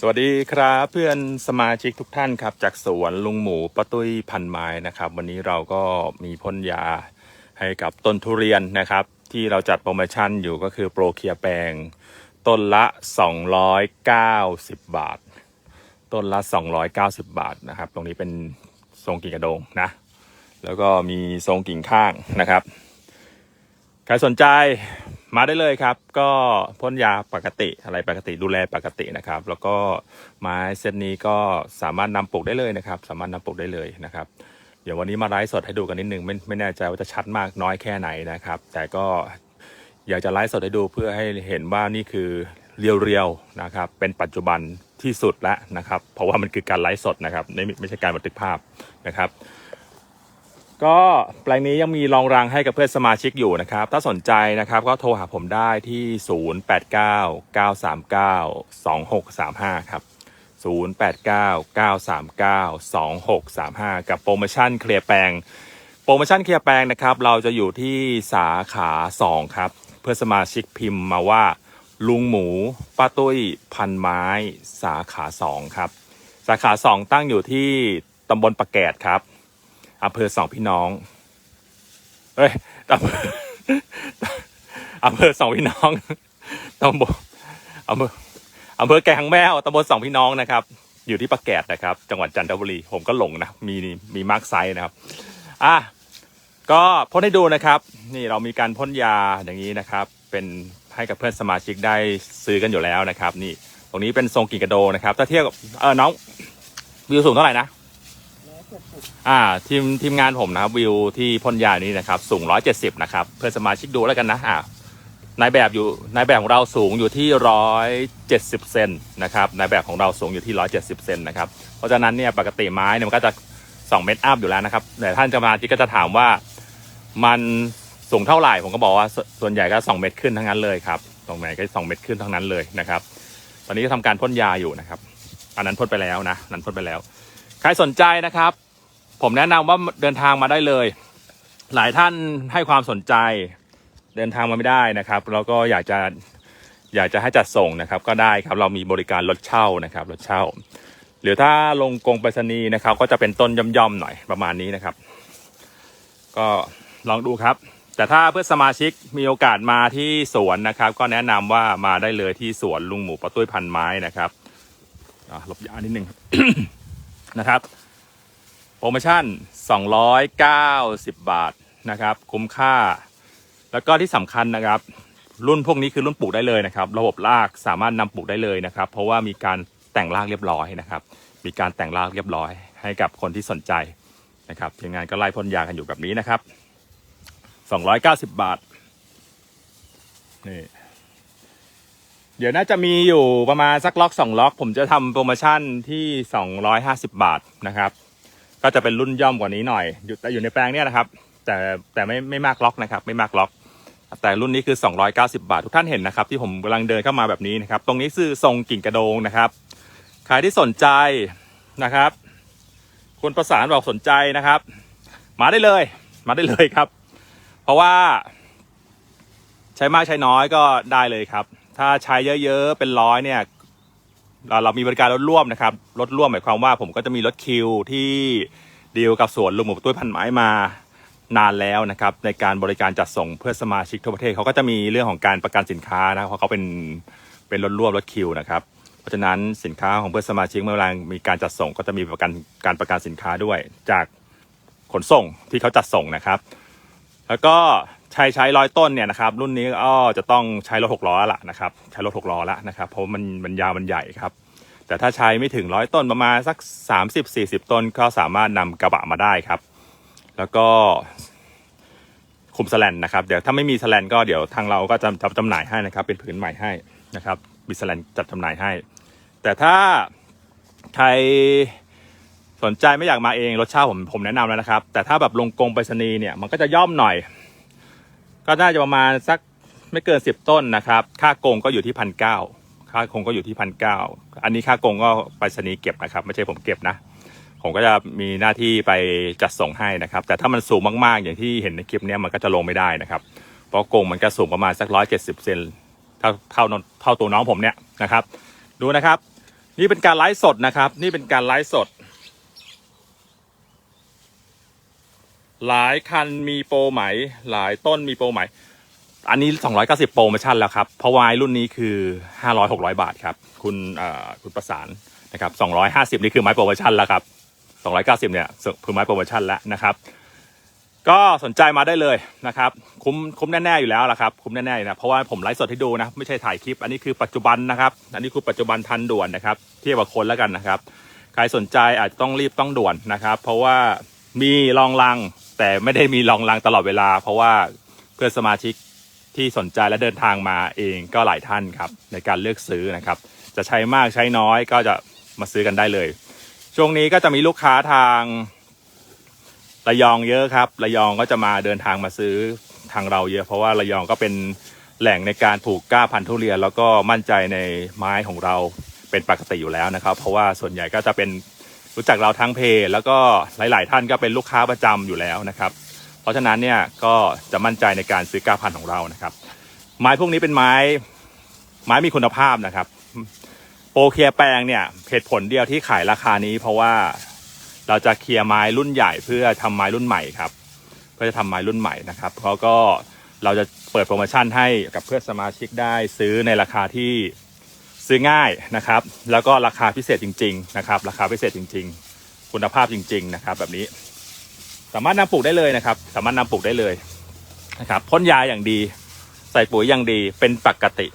สวัสดีครับเพื่อนสมาชิกทุกท่านครับ จากสวนลุงหมูป้าตุ้ยพันไม้นะครับ วันนี้เราก็มีพ่นยาให้กับต้นทุเรียนนะครับ ที่เราจัดโปรโมชั่นอยู่ก็คือโปรเคลียแปลง ต้นละ 290 บาท ต้นละ 290 บาทนะครับ ตรงนี้เป็นทรงกิ่งกระโดงนะ แล้วก็มีทรงกิ่งข้างนะครับใครสนใจ มาได้เลยครับ ก็พ่นยาปกติอะไรปกติดูแลปกตินะครับ แล้วก็ไม้เซตนี้ก็สามารถนำปลูกได้เลยนะครับ สามารถนำปลูกได้เลยนะครับเดี๋ยววันนี้มาไลฟ์สดให้ดูกันนิดนึงไม่ไม่แน่ใจว่าจะชัดมากน้อยแค่ไหนนะครับ แต่ก็อยากจะไลฟ์สดให้ดูเพื่อให้เห็นว่านี่คือเรียวๆนะครับ เป็นปัจจุบันที่สุดแล้วนะครับ เพราะว่ามันคือการไลฟ์สดนะครับไม่ไม่ใช่การบันทึกภาพนะครับ ก็แปลงนี้ยังมีรองรังให้กับเพื่อนสมาชิกอยู่นะครับ ถ้าสนใจนะครับก็โทรหาผมได้ที่ 0899392635 ครับ 0899392635 กับโปรโมชั่นเคลียร์แปลง โปรโมชั่นเคลียร์แปลงนะครับ เราจะอยู่ที่สาขา 2 ครับ เพื่อนสมาชิกพิมพ์มาว่า ลุงหมูป้าตุ้ยพันไม้สาขา 2 ครับ สาขา 2 ตั้งอยู่ที่ตำบลปะแกดครับ อำเภอสองพี่น้องเฮ้ยอำเภออำเภอสองพี่น้องตำบลอำเภออำเภอแกงแมวตำบลสองพี่น้องนะครับ อยู่ที่ปะแกดนะครับ จังหวัดจันทบุรีผมก็หลงนะ มีมีมาร์กไซส์นะครับ อะก็พ่นให้ดูนะครับ นี่เรามีการพ่นยาอย่างนี้นะครับ เป็นให้กับเพื่อนสมาชิกได้ซื้อกันอยู่แล้วนะครับ นี่ ตรงนี้เป็นทรงกิ่งกระโดนะครับ ถ้าเทียบกับเออน้องวิวสูงเท่าไหร่นะ อ่าทีมทีมงานผมนะครับวิวที่พ่นยานี้นะครับ สูง 170 นะครับ เพื่อนสมาชิกดูแล้วกันนะอ่านายแบบอยู่นายแบบของเราสูงอยู่ที่ 170 เซนนะครับนายแบบของเราสูงอยู่ที่ 170 เซนนะครับเพราะฉะนั้นเนี่ยปกติไม้เนี่ยมันก็จะ 2 เมตรอัพอยู่แล้วนะครับแต่ท่านจะมาที่ก็จะถามว่ามันสูงเท่าไหร่ผมก็บอกว่าสส่วนใหญ่ก็ 2 เมตรขึ้นทั้งนั้นเลยครับตรงไหนก็ 2 เมตรขึ้นทั้งนั้นเลยนะครับ ตอนนี้ก็ทำการพ่นยาอยู่นะครับ อันนั้นพ่นไปแล้วนะอันนั้นพ่นไปแล้ว ใครสนใจนะครับ ผมแนะนำว่าเดินทางมาได้เลย หลายท่านให้ความสนใจ เดินทางมาไม่ได้นะครับแล้วก็อยากจะอยากจะให้จัดส่งนะครับ ก็ได้ครับเรามีบริการรถเช่านะครับรถเช่า หรือถ้าลงกงไปรษณีย์นะครับ ก็จะเป็นต้นย่อมๆหน่อยประมาณนี้นะครับ ก็ลองดูครับ แต่ถ้าเพื่อนสมาชิกมีโอกาสมาที่สวนนะครับ ก็แนะนำว่ามาได้เลยที่สวนลุงหมูปะตุ้ยพันไม้นะครับหลบยานิดนึงนะครับ รโมชั่น 290 บาทนะครับ คุ้มค่า แล้วก็ที่สำคัญนะครับ รุ่นพวกนี้คือรุ่นปลูกได้เลยนะครับ ระบบรากสามารถนำปลูกได้เลยนะครับ เพราะว่ามีการแต่งรากเรียบร้อยนะครับ มีการแต่งรากเรียบร้อย ให้กับคนที่สนใจนะครับทีมงานก็ไล่พ่นยากันอยู่แบบนี้นะครับ 290 บาทนี่เดี๋ยวน่าจะมีอยู่ประมาณสักล็อกสองล็อก ผมจะทำโปรโมชั่นที่ 250 บาทนะครับ ก็จะเป็นรุ่นย่อมกว่านี้หน่อย อยู่แต่อยู่ในแปลงเนี้ยนะครับ แต่แต่ไม่ไม่มากล็อกนะครับ ไม่มากล็อก แต่รุ่นนี้คือ 290 บาท ทุกท่านเห็นนะครับที่ผมกำลังเดินเข้ามาแบบนี้นะครับ ตรงนี้คือทรงกิ่งกระโดงนะครับ ใครที่สนใจนะครับคุณประสานบอกสนใจนะครับ มาได้เลย มาได้เลยครับ เพราะว่า ใช้มากใช้น้อยก็ได้เลยครับ ถ้าใช้เยอะๆเป็นร้อยเนี่ย เราเรามีบริการรถร่วมนะครับรถร่วมหมายความว่าผมก็จะมีรถคิวที่ดีลกับสวนลุงหมูตุ้ยพันไม้มานานแล้วนะครับ ในการบริการจัดส่งเพื่อสมาชิกทั่วประเทศเขาก็จะมีเรื่องของการประกันสินค้านะเพราะเขาเป็นเป็นรถร่วมรถคิวนะครับเพราะฉะนั้นสินค้าของเพื่อนสมาชิกเมื่อเวลามีการจัดส่งก็จะมีประกันการประกันสินค้าด้วย จากขนส่งที่เขาจัดส่งนะครับ แล้วก็ใช้ใช้ร้อยต้นเนี่ยนะครับ รุ่นนี้ก็จะต้องใช้รถหกล้อละนะครับ ใช้รถหกล้อละนะครับ เพราะมันมันยาวมันใหญ่ครับ แต่ถ้าใช้ไม่ถึงร้อยต้นประมาณสัก 30-40 ต้นก็สามารถนำกระบะมาได้ครับ แล้วก็คุมสแลนนะครับเดี๋ยวถ้าไม่มีสแลนก็เดี๋ยวทางเราก็จะจะจำหน่ายให้นะครับ เป็นผืนใหม่ให้นะครับมีสแลนจัดจำหน่ายให้ แต่ถ้าใครสนใจไม่อยากมาเองรถเช่าผมผมแนะนำแล้วนะครับ แต่ถ้าแบบลงกงไปรษณีย์เนี่ยมันก็จะย่อมหน่อย ก็น่าจะประมาณสักไม่เกินสิบต้นนะครับ ค่ากงก็อยู่ที่พันเก้า ค่ากรงก็อยู่ที่พันเก้าอันนี้ค่ากงก็ไปรษณีย์เก็บนะครับ ไม่ใช่ผมเก็บนะ ผมก็จะมีหน้าที่ไปจัดส่งให้นะครับ แต่ถ้ามันสูงมากๆ อย่างที่เห็นในคลิปนี้มันก็จะลงไม่ได้นะครับ เพราะกงมันก็สูงประมาณสักร้อยเจ็ดสิบเซนเท่าเท่าเท่าตัวน้องผมเนี่ยนะครับ ดูนะครับ นี่เป็นการไลฟ์สดนะครับ นี่เป็นการไลฟ์สด หลายคันมีโปรไหม หลายต้นมีโปรไหม อันนี้ 290 โปรโมชั่นแล้วครับ เพราะวายรุ่นนี้คือ 500 600 บาทครับ คุณคุณประสานนะครับ 250 นี่คือไม้โปรโมชั่นแล้วครับ 290 เนี่ยคือไม้โปรโมชั่นแล้วนะครับ ก็สนใจมาได้เลยนะครับ คุ้มคุ้มแน่ๆอยู่แล้วละครับ คุ้มแน่ๆนะเพราะว่าผมไลฟ์สดให้ดูนะ ไม่ใช่ถ่ายคลิป อันนี้คือปัจจุบันนะครับ อันนี้คือปัจจุบันทันด่วนนะครับ เทียบกับคนแล้วกันนะครับ ใครสนใจอาจจะต้องรีบต้องด่วนนะครับ เพราะว่ามีรองรังแต่ไม่ได้มีรองรังตลอดเวลา เพราะว่าเพื่อนสมาชิก ที่สนใจและเดินทางมาเองก็หลายท่านครับในการเลือกซื้อนะครับ จะใช้มากใช้น้อยก็จะมาซื้อกันได้เลย ช่วงนี้ก็จะมีลูกค้าทางระยองเยอะครับ ระยองก็จะมาเดินทางมาซื้อทางเราเยอะเพราะว่าระยองก็เป็นแหล่งในการปลูกกล้าพันธุ์ทุเรียน แล้วก็มั่นใจในไม้ของเราเป็นปกติอยู่แล้วนะครับ เพราะว่าส่วนใหญ่ก็จะเป็นรู้จักเราทั้งเพจแล้วก็หลาย ๆ ท่านก็เป็นลูกค้าประจำอยู่แล้วนะครับ เพราะฉะนั้นเนี่ยก็จะมั่นใจในการซื้อก้าพันธุ์ของเรานะครับ ไม้พวกนี้เป็นไม้ไม้มีคุณภาพนะครับ โปรเคลียร์แปลงเนี่ยเหตุผลเดียวที่ขายราคานี้ เพราะว่าเราจะเคลียร์ไม้รุ่นใหญ่เพื่อทำไม้รุ่นใหม่ครับ เพื่อจะทำไม้รุ่นใหม่นะครับเขาก็เราจะเปิดโปรโมชั่นให้กับเพื่อนสมาชิกได้ซื้อในราคาที่ซื้อง่ายนะครับ แล้วก็ราคาพิเศษจริง ๆ นะครับ ราคาพิเศษจริง ๆ คุณภาพจริง ๆ นะครับ แบบนี้ สามารถนำปลูกได้เลยนะครับ สามารถนำปลูกได้เลยนะครับพ่นยาอย่างดี ใส่ปุ๋ยอย่างดีเป็นปกติ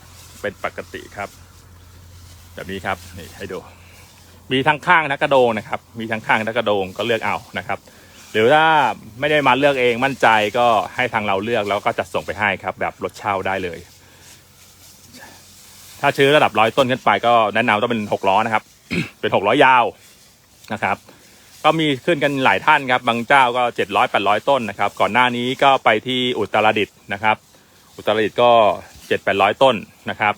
เป็นปกติครับ แบบนี้ครับนี่ให้ดู มีทั้งข้างและกระโดงนะครับ มีทั้งข้างและกระโดงก็เลือกเอานะครับหรือถ้าไม่ได้มาเลือกเองมั่นใจก็ให้ทางเราเลือกแล้วก็จัดส่งไปให้ครับ แบบรถเช่าได้เลย ถ้าชื้อระดับร้อยต้นขึ้นไปก็แนะนำต้องเป็นหกล้อนะครับ เป็นหกล้อยาวนะครับ ก็มีขึ้นกันหลายท่านครับ บางเจ้าก็เจ็ดร้อยแปดร้อยต้นนะครับ ก่อนหน้านี้ก็ไปที่อุตรดิตถ์นะครับ อุตรดิตถ์ก็เจ็ดแปดร้อยต้นนะครับ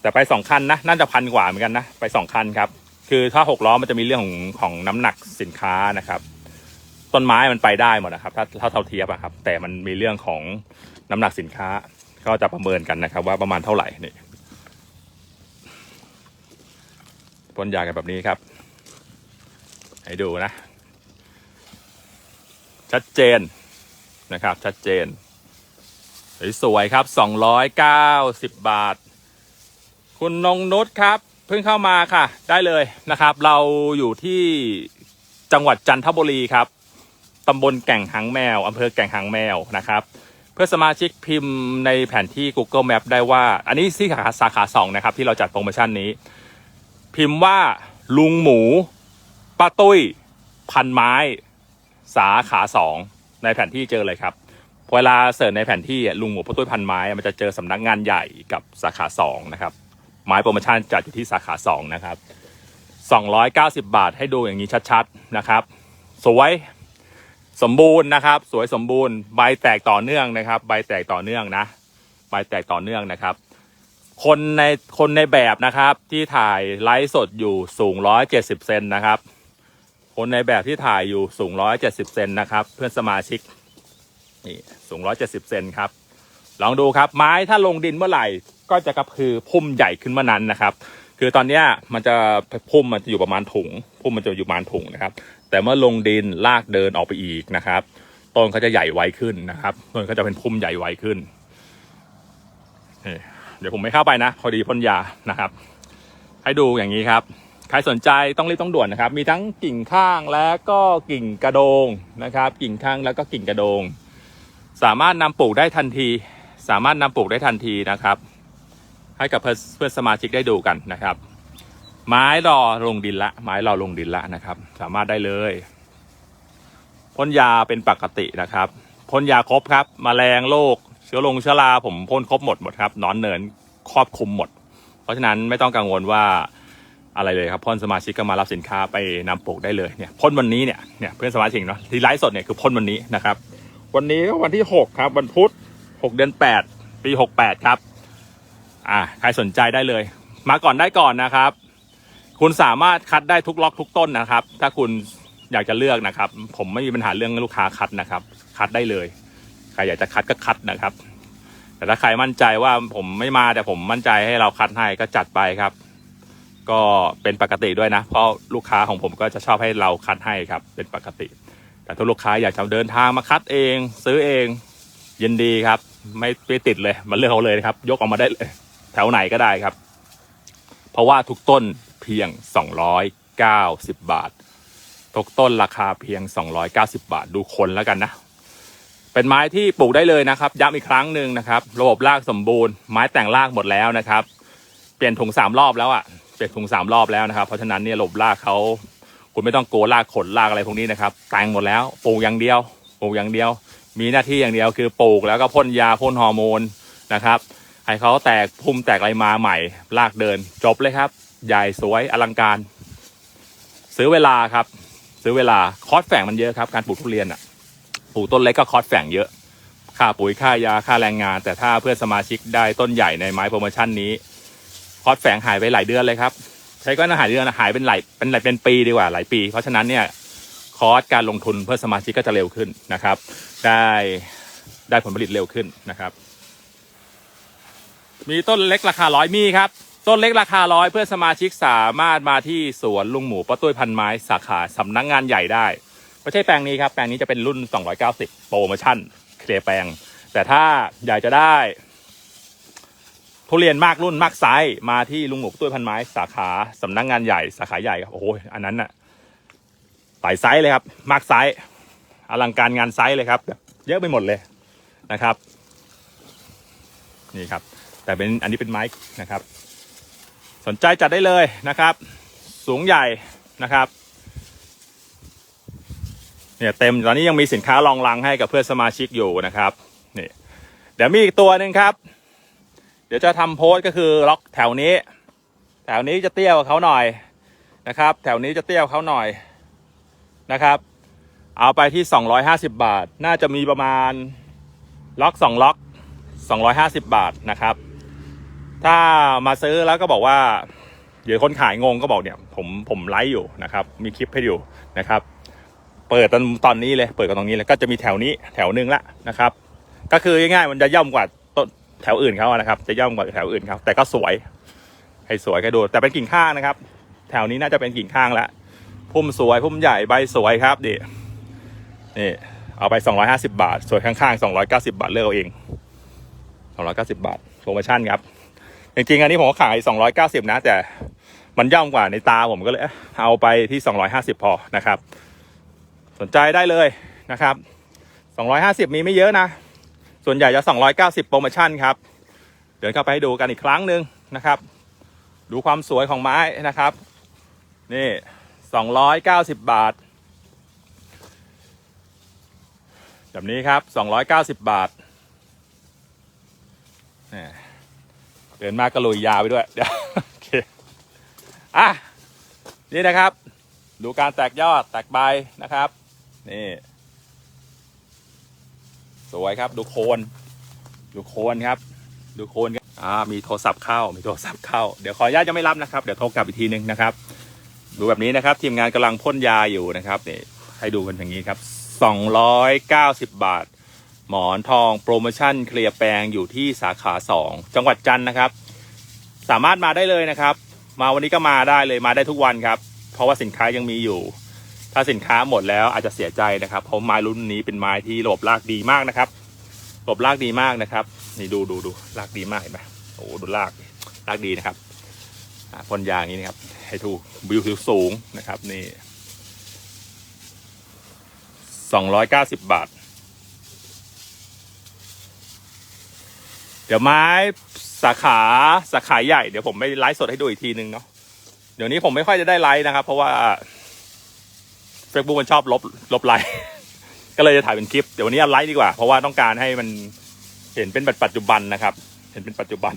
แต่ไปสองคันนะน่าจะพันกว่าเหมือนกันนะ ไปสองคันครับ คือถ้าหกล้อมันจะมีเรื่องของของน้ำหนักสินค้านะครับ ต้นไม้มันไปได้หมดนะครับ ถ้าถ้าเท่าเทียบอะครับ แต่มันมีเรื่องของน้ำหนักสินค้าก็จะประเมินกันนะครับ ว่าประมาณเท่าไหร่นี่พ่นยากันแบบนี้ครับ ให้ดูนะ ชัดเจนนะครับ ชัดเจน สวยครับ 290 บาท คุณนงนุชครับ เพิ่งเข้ามาค่ะ ได้เลยนะครับ เราอยู่ที่จังหวัดจันทบุรีครับตำบลแก่งหางแมวอำเภอแก่งหางแมวนะครับ เพื่อสมาชิกพิมพ์ในแผนที่ Google Map ได้ว่า อันนี้ที่สาขาสาขาสองนะครับ ที่เราจัดโปรโมชั่นนี้ พิมพ์ว่าลุงหมู ป้าตุ้ยพันไม้สาขาสองในแผนที่เจอเลยครับเวลาเสิร์ชในแผนที่ลุงหมูป้าตุ้ยพันไม้มันจะเจอสำนักงานใหญ่กับสาขาสองนะครับไม้โปรโมชั่นจัดอยู่ที่สาขาสองนะครับ290 บาทให้ดูอย่างนี้ชัดๆนะครับ สวยสมบูรณ์นะครับ สวยสมบูรณ์ใบแตกต่อเนื่องนะครับ ใบแตกต่อเนื่องนะ ใบแตกต่อเนื่องนะครับ คนในคนในแบบนะครับที่ถ่ายไลฟ์สดอยู่สูง 170 เซนนะครับ คนในแบบที่ถ่ายอยู่สูง 170 เซนนะครับ เพื่อนสมาชิกนี่สูง 170 เซนครับ ลองดูครับไม้ถ้าลงดินเมื่อไหร่ก็จะกระพือพุ่มใหญ่ขึ้นเมื่อนั้นนะครับ คือตอนนี้มันจะพุ่มมันจะอยู่ประมาณถุงพุ่มมันจะอยู่ประมาณถุงนะครับ แต่เมื่อลงดินลากเดินออกไปอีกนะครับต้นเขาจะใหญ่ไวขึ้นนะครับต้นเขาจะเป็นพุ่มใหญ่ไวขึ้นเดี๋ยวผมไม่เข้าไปนะพอดีพ่นยานะครับ ให้ดูอย่างนี้ครับ ใครสนใจต้องรีบต้องด่วนนะครับ มีทั้งกิ่งข้างและก็กิ่งกระโดงนะครับ กิ่งข้างแล้วก็กิ่งกระโดง สามารถนำปลูกได้ทันที สามารถนำปลูกได้ทันทีนะครับ ให้กับเพื่อนสมาชิกได้ดูกันนะครับ ไม้รอลงดินละ ไม้รอลงดินละนะครับ สามารถได้เลยพ่นยาเป็นปกตินะครับพ่นยาครบครับมแมลงโรคเชื้อลงเชื้อราผมพ่นครบหมดหมดครับนอนเนินครอบคลุมหมด เพราะฉะนั้นไม่ต้องกังวลว่า อะไรเลยครับพ่นสมาชิกก็มารับสินค้าไปนำปลูกได้เลยเนี่ยพ่นวันนี้เนี่ยเนี่ยเพื่อนสมาชิกเนาะที่ไลฟ์สดเนี่ยคือพ่นวันนี้นะครับ วันนี้ก็วันที่หกครับวันพุธหกเดือนแปดปีหกแปดครับอ่าใครสนใจได้เลย มาก่อนได้ก่อนนะครับ คุณสามารถคัดได้ทุกล็อกทุกต้นนะครับ ถ้าคุณอยากจะเลือกนะครับ ผมไม่มีปัญหาเรื่องลูกค้าคัดนะครับ คัดได้เลยใครอยากจะคัดก็คัดนะครับ แต่ถ้าใครมั่นใจว่าผมไม่มาแต่ผมมั่นใจให้เราคัดให้ก็จัดไปครับ ก็เป็นปกติด้วยนะ เพราะลูกค้าของผมก็จะชอบให้เราคัดให้ครับ เป็นปกติ แต่ถ้าลูกค้าอยากจะเดินทางมาคัดเอง ซื้อเองยินดีครับ ไม่ไม่ติดเลยมาเลือกเขาเลยครับ ยกออกมาได้เลยแถวไหนก็ได้ครับ เพราะว่าทุกต้นเพียง 290 บาท ทุกต้นราคาเพียง 290 บาทดูคนแล้วกันนะ เป็นไม้ที่ปลูกได้เลยนะครับย้ำอีกครั้งหนึ่งนะครับ ระบบรากสมบูรณ์ไม้แต่งรากหมดแล้วนะครับ เปลี่ยนถุงสามรอบแล้วอะ่ะ เปลี่ยนถุงสามรอบแล้วนะครับ เพราะฉะนั้นเนี่ยระบบรากเขาคุณไม่ต้องโกลากขนรากอะไรพวกนี้นะครับแต่งหมดแล้วปลูกอย่างเดียวปลูกอย่างเดียว มีหน้าที่อย่างเดียวคือปลูกแล้วก็พ่นยาพ่นฮอร์โมนนะครับให้เขาแตกพุ่มแตกอะไรมาใหม่รากเดิน จบเลยครับ ใหญ่สวยอลังการ ซื้อเวลาครับ ซื้อเวลาคอสแฝงมันเยอะครับ การปลูกทุเรียนอะปลูกต้นเล็กก็คอสแฝงเยอะค่าปุ๋ยค่ายาค่าแรงงาน แต่ถ้าเพื่อนสมาชิกได้ต้นใหญ่ในไม้โปรโมชั่นนี้ อสแฝงหายไปหลายเดือนเลยครับ ใช้ก็น่าหายเดือนหายเป็นหลายเป็นหลายเป็นปีดีกว่าหลายปี เพราะฉะนั้นเนี่ยคอสการลงทุนเพื่อสมาชิกก็จะเร็วขึ้นนะครับ ได้ได้ผลผลิตเร็วขึ้นนะครับ มีต้นเล็กราคาร้อยมีครับ ต้นเล็กราคาร้อยเพื่อสมาชิกสามารถมาที่สวนลุงหมูป้าตุ้ยพันไม้สาขาสำนักงานใหญ่ได้ไม่ใช่แปลงนี้ครับ แปลงนี้จะเป็นรุ่น 290 โปรโมชั่นเคลียร์แปลง แต่ถ้าอยากจะได้ ทุเรียนมากรุ่นมากไซส์มาที่ลุงหมูตุ้ยพันไม้สาขาสำนักงานใหญ่สาขาใหญ่ครับโอ้โหอันนั้นน่ะหลายไซส์เลยครับ มากไซส์อลังการงานไซส์เลยครับแบบเยอะไปหมดเลยนะครับ นี่ครับ แต่เป็นอันนี้เป็นไม้นะครับ สนใจจัดได้เลยนะครับ สูงใหญ่นะครับเนี่ยเต็มตอนนี้ยังมีสินค้ารองรังให้กับเพื่อนสมาชิกอยู่นะครับนี่เดี๋ยวมีอีกตัวหนึ่งครับ เดี๋ยวจะทำโพสต์ก็คือล็อกแถวนี้ แถวนี้จะเตี้ยวเขาหน่อยนะครับ แถวนี้จะเตี้ยวเขาหน่อยนะครับ เอาไปที่ 250 บาท น่าจะมีประมาณล็อก2ล็อก 250 บาทนะครับ ถ้ามาซื้อแล้วก็บอกว่าเดี๋ยวคนขายงงก็บอกเนี่ยผมผมไลฟ์อยู่นะครับ มีคลิปให้อยู่นะครับ เปิดตอนตอนนี้เลยเปิดกันตรงนี้เลยก็จะมีแถวนี้แถวหนึ่งละนะครับ ก็คือง่ายๆมันจะย่อมกว่า แถวอื่นเขาอะนะครับ จะย่อมกว่าแถวอื่นเขาแต่ก็สวย ให้สวยก็ดูแต่เป็นกิ่งข้างนะครับ แถวนี้น่าจะเป็นกิ่งข้างละพุ่มสวยพุ่มใหญ่ใบสวยครับดินี่เอาไป 250 บาท ส่วนข้างๆ 290 บาทเลือกเอาเอง 290 บาทโปรโมชั่นครับ จริงๆ อันนี้ผมก็ขาย 290 นะ แต่มันย่อมกว่าในตาผมก็เลยเอ๊ะเอาไปที่ 250 พอนะครับ สนใจได้เลยนะครับ 250 มีไม่เยอะนะ ส่วนใหญ่จะ 290 โปรโมชั่นครับ เดินเข้าไปให้ดูกันอีกครั้งหนึ่งนะครับ ดูความสวยของไม้นะครับ นี่ 290 บาท แบบนี้ครับ 290 บาทเดินมากกระลุยยาวไปด้วยเดี๋ยวโอเคอะนี่นะครับ ดูการแตกยอดแตกใบนะครับ นี่ วยครับ ดูโคน ดูโคนครับ ดูโคนครับอ่ามีโทรศัพท์เข้า มีโทรศัพท์เข้า เดี๋ยวขออนุญาตจะไม่รับนะครับ เดี๋ยวโทรกลับอีกทีนึงนะครับ ดูแบบนี้นะครับ ทีมงานกำลังพ่นยาอยู่นะครับนี่ให้ดูกันอย่างนี้ครับ 290 บาท หมอนทองโปรโมชั่นเคลียร์แปลงอยู่ที่สาขา 2 จังหวัดจันทร์นะครับ สามารถมาได้เลยนะครับ มาวันนี้ก็มาได้เลยมาได้ทุกวันครับ เพราะว่าสินค้ายังมีอยู่ ถ้าสินค้าหมดแล้วอาจจะเสียใจนะครับ เพราะไม้รุ่นนี้เป็นไม้ที่ระบบรากดีมากนะครับระบบรากดีมากนะครับ นี่ดูดูดูรากดีมากเห็นไหมโอ้ดูรากรากดีนะครับพ่นยางนี้นะครับ ให้ถูกวิวสูงนะครับนี่สองร้อยเก้าสิบบาท เดี๋ยวไม้สาขาสาขาใหญ่เดี๋ยวผมไปไลฟ์สดให้ดูอีกทีนึงเนาะเดี๋ยวนี้ผมไม่ค่อยจะได้ไลฟ์นะครับ เพราะว่า ฟซบุ๊กมันชอบลบลบไลฟ์ก็เลยจะถ่ายเป็นคลิป เดี๋ยววันนี้เอาไลฟ์ดีกว่า เพราะว่าต้องการให้มันเห็นเป็นปัจจุบันนะครับ เห็นเป็นปัจจุบัน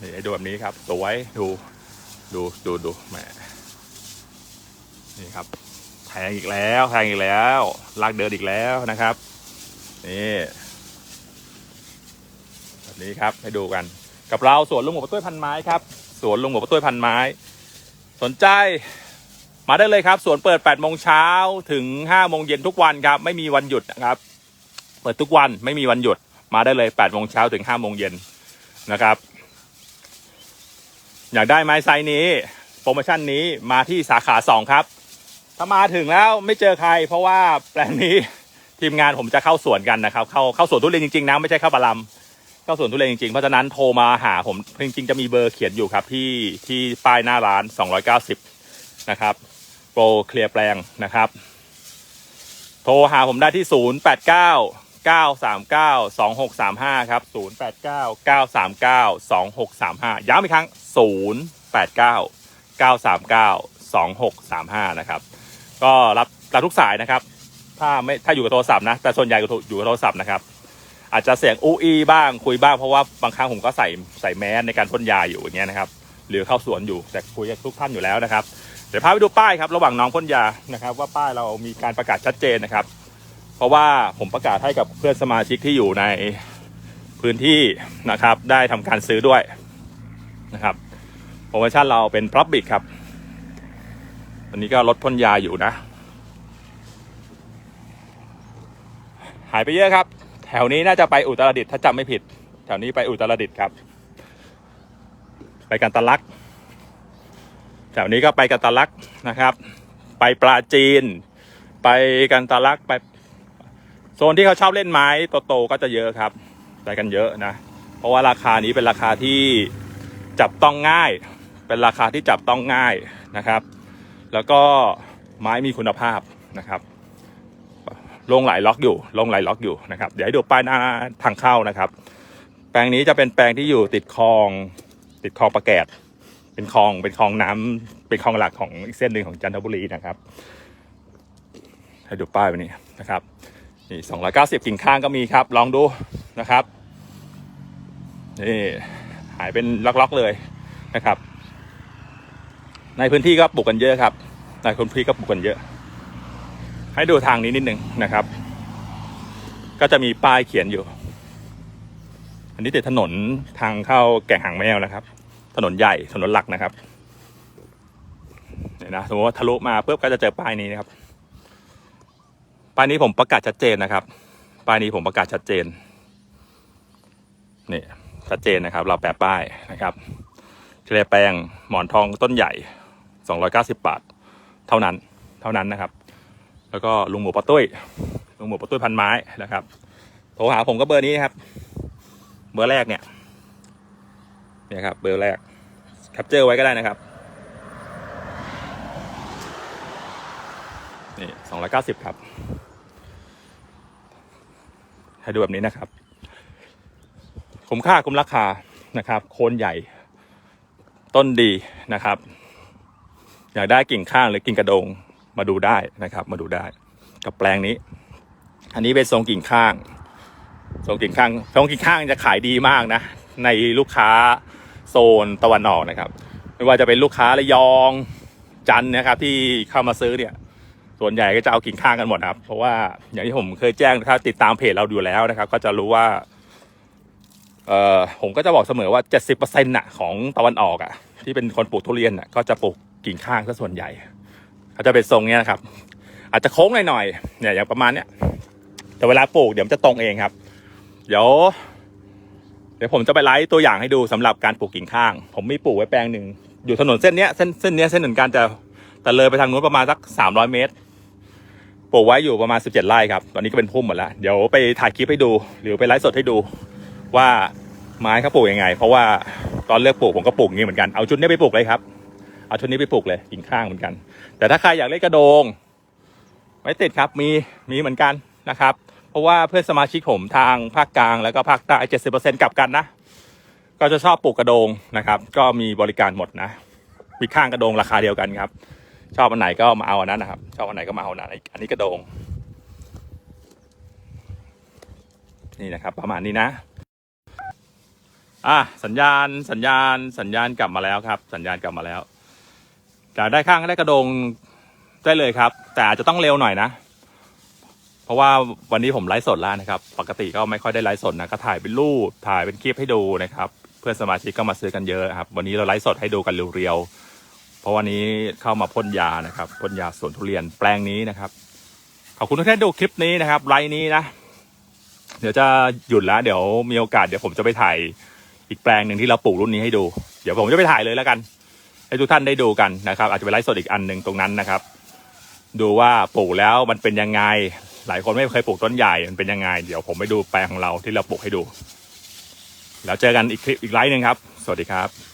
นี่ให้ดูแบบนี้ครับสวยดูดูดูดูแหมนี่ครับแทงอีกแล้วแทงอีกแล้วลากเดินอีกแล้วนะครับนี่แบบนี้ครับให้ดูกัน กับเราสวนลุงหมูปะตุ้ยพันไม้ครับสวนลุงหมูปะตุ้ยพันไม้ สนใจ มาได้เลยครับ สวนเปิด8โมงเช้าถึง5โมงเย็นทุกวันครับ ไม่มีวันหยุดนะครับ เปิดทุกวันไม่มีวันหยุด มาได้เลย8โมงเช้าถึง5โมงเย็นนะครับ อยากได้ไม้ไซส์นี้ โปรโมชั่นนี้มาที่สาขาสองครับ ถ้ามาถึงแล้วไม่เจอใคร เพราะว่าแปลงนี้ทีมงานผมจะเข้าสวนกันนะครับ เข้าเข้าสวนทุเรียนจริงๆนะไม่ใช่เข้าบาลัมเข้าสวนทุเรียนจริงๆเพราะฉะนั้นโทรมาหาผมจริงๆจะมีเบอร์เขียนอยู่ครับที่ที่ป้ายหน้าร้าน 290 นะครับ โปรเคลียร์แปลงนะครับ โทรหาผมได้ที่ 0 8 9 9 3 9 2 6 3 5 ครับ 0 8 9 9 3 9 2 6 3 5 ย้ำอีกครั้ง 0 8 9 9 3 9 2 6 3 5 นะครับ ก็รับรับทุกสายนะครับ ถ้าไม่ถ้าอยู่กับโทรศัพท์นะ แต่ส่วนใหญ่ก็อยู่กับโทรศัพท์นะครับ อาจจะเสียงอูอีบ้างคุยบ้างเพราะว่าบางครั้งผมก็ใส่ใส่แมสในการพ่นยาอยู่อย่างเงี้ยนะครับ หรือเข้าสวนอยู่แต่คุยกับทุกท่านอยู่แล้วนะครับ เดี๋ยวพาไปดูป้ายครับระหว่างน้องพ่นยานะครับ ว่าป้ายเรามีการประกาศชัดเจนนะครับ เพราะว่าผมประกาศให้กับเพื่อนสมาชิกที่อยู่ในพื้นที่นะครับ ได้ทำการซื้อด้วยนะครับโปรโมชั่นเราเป็นพร็อพบิกครับอันนี้ก็ลดพ่นยาอยู่นะ หายไปเยอะครับ แถวนี้น่าจะไปอุตรดิตถ์ถ้าจำไม่ผิด แถวนี้ไปอุตรดิตถ์ครับ ไปกันตะลัก แถวนี้ก็ไปกันตลักนะครับ ไปปลาจีน ไปกันตลักไปโซนที่เขาชอบเล่นไม้โตๆก็จะเยอะครับไปกันเยอะนะ เพราะว่าราคานี้เป็นราคาที่จับต้องง่าย เป็นราคาที่จับต้องง่ายนะครับ แล้วก็ไม้มีคุณภาพนะครับลงหลายล็อกอยู่ลงหลายล็อกอยู่นะครับ เดี๋ยวให้ดูป้ายหน้าทางเข้านะครับ แปลงนี้จะเป็นแปลงที่อยู่ติดคลอง ติดคลองประแกด เป็นคลองเป็นคลองน้ำเป็นคลองหลักของอีกเส้นหนึ่งของจันทบุรีนะครับให้ดูป้ายไปนี่นะครับนี่สองร้อยเก้าสิบกิ่งข้างก็มีครับ ลองดูนะครับนี่หายเป็นล็อกๆเลยนะครับ ในพื้นที่ก็ปลูกกันเยอะครับในพื้นที่ก็ปลูกกันเยอะ ให้ดูทางนี้นิดหนึ่งนะครับ ก็จะมีป้ายเขียนอยู่ อันนี้ติดถนนทางเข้าแก่งหางแมวนะครับ ถนนใหญ่ถนนหลักนะครับเนี่ยนะสมมติว่าทะลุมาปุ๊บก็จะเจอป้ายนี้นะครับ ป้ายนี้ผมประกาศชัดเจนนะครับ ป้ายนี้ผมประกาศชัดเจนนี่ชัดเจนนะครับ เราแปะป้ายนะครับเคลียร์แปลงหมอนทองต้นใหญ่ 290 บาท เท่านั้นเท่านั้นนะครับ แล้วก็ลุงหมูปะตุ้ยลุงหมูปะตุ้ยพันไม้นะครับโทรหาผมก็เบอร์นี้ครับ เบอร์แรกเนี่ย เนี่ยครับเบอร์แรกแคปเจอร์ไว้ก็ได้นะครับนี่สองร้อยเก้าสิบครับ ให้ดูแบบนี้นะครับคุ้มค่าคุ้มราคานะครับ โคนใหญ่ต้นดีนะครับ อยากได้กิ่งข้างหรือกิ่งกระโดงมาดูได้นะครับ มาดูได้ กับแปลงนี้ อันนี้เป็นทรงกิ่งข้างทรงกิ่งข้างทรงกิ่งข้างจะขายดีมากนะ ในลูกค้า โซนตะวันออกนะครับ ไม่ว่าจะเป็นลูกค้าระยองจันนะครับที่เข้ามาซื้อเนี่ย ส่วนใหญ่ก็จะเอากิ่งข้างกันหมดครับ เพราะว่าอย่างที่ผมเคยแจ้งถ้าติดตามเพจเราอยู่แล้วนะครับ ก็จะรู้ว่าเอ่อผมก็จะบอกเสมอว่า 70%น่ะของตะวันออกอะ ที่เป็นคนปลูกทุเรียนน่ะก็จะปลูกกิ่งข้างซะส่วนใหญ่เขาจะเป็นทรงเนี้ยนะครับ อาจจะโค้งหน่อยๆเนี่ยอย่างประมาณเนี้ยแต่เวลาปลูกเดี๋ยวมันจะตรงเองครับ เดี๋ยว ดี๋ยวผมจะไปไลฟ์ตัวอย่างให้ดูสำหรับการปลูกกิ่งข้าง ผมมีปลูกไว้แปลงหนึ่งอยู่ถนนเส้นเนี้ยเส้นเส้นเนี้ยเส้นหมือนกันแต่แต่เลยไปทางนู้นประมาณสักสามร้อยเมตรปลูกไว้อยู่ประมาณสิบเจ็ดไร่ครับตอนนี้ก็เป็นพุ่มหมดแล้วเดี๋ยวไปถ่ายคลิปให้ดู หรือไปไลฟ์สดให้ดูว่าไม้เขาปลูกยังไง เพราะว่าตอนเลือกปลูกผมก็ปลูกงนี้เหมือนกันเอาชุดนี้ไปปลูกเลยครับเอาชุดนี้ไปปลูกเลยกิ่งข้างเหมือนกัน แต่ถ้าใครอยากเล่นกระโดง ไม่ติดครับมีมีเหมือนกันนะครับ เพราะว่าเพื่อนสมาชิกผมทางภาคกลางแล้วก็ภาคใต้เจ็ดสิบเปอร์เซ็นต์กลับกันนะ ก็จะชอบปลูกกระโดงนะครับ ก็มีบริการหมดนะ มีข้างกระโดงราคาเดียวกันครับ ชอบอันไหนก็มาเอาอันนั้นนะครับ ชอบอันไหนก็มาเอาอันนั้นอันนี้กระโดง นี่นะครับประมาณนี้นะอะสัญญาณสัญญาณสัญญาณกลับมาแล้วครับ สัญญาณกลับมาแล้วอยากได้ข้างได้กระโดงได้เลยครับ แต่อาจจะต้องเร็วหน่อยนะ เพราะว่าวันนี้ผมไลฟ์สดแล้วนะครับ ปกติก็ไม่ค่อยได้ไลฟ์สดนะก็ถ่ายเป็นรูปถ่ายเป็นคลิปให้ดูนะครับ เพื่อนสมาชิกก็มาซื้อกันเยอะครับ วันนี้เราไลฟ์สดให้ดูกันเรียวๆเพราะวันนี้เข้ามาพ่นยานะครับพ่นยาสวนทุเรียนแปลงนี้นะครับขอบคุณทุกท่านดูคลิปนี้นะครับไลฟ์นี้นะเดี๋ยวจะหยุดแล้วเดี๋ยวมีโอกาสเดี๋ยวผมจะไปถ่ายอีกแปลงหนึ่งที่เราปลูกรุ่นนี้ให้ดู เดี๋ยวผมจะไปถ่ายเลยแล้วกัน ให้ทุกท่านได้ดูกันนะครับ อาจจะไปไลฟ์สดอีกอันหนึ่งตรงนั้นนะครับ ดูว่าปลูกแล้วมันเป็นยังไง หลายคนไม่เคยปลูกต้นใหญ่มันเป็นยังไง เดี๋ยวผมไปดูแปลงของเราที่เราปลูกให้ดู แล้วเจอกันอีกคลิปอีกไลฟ์หนึ่งครับ สวัสดีครับ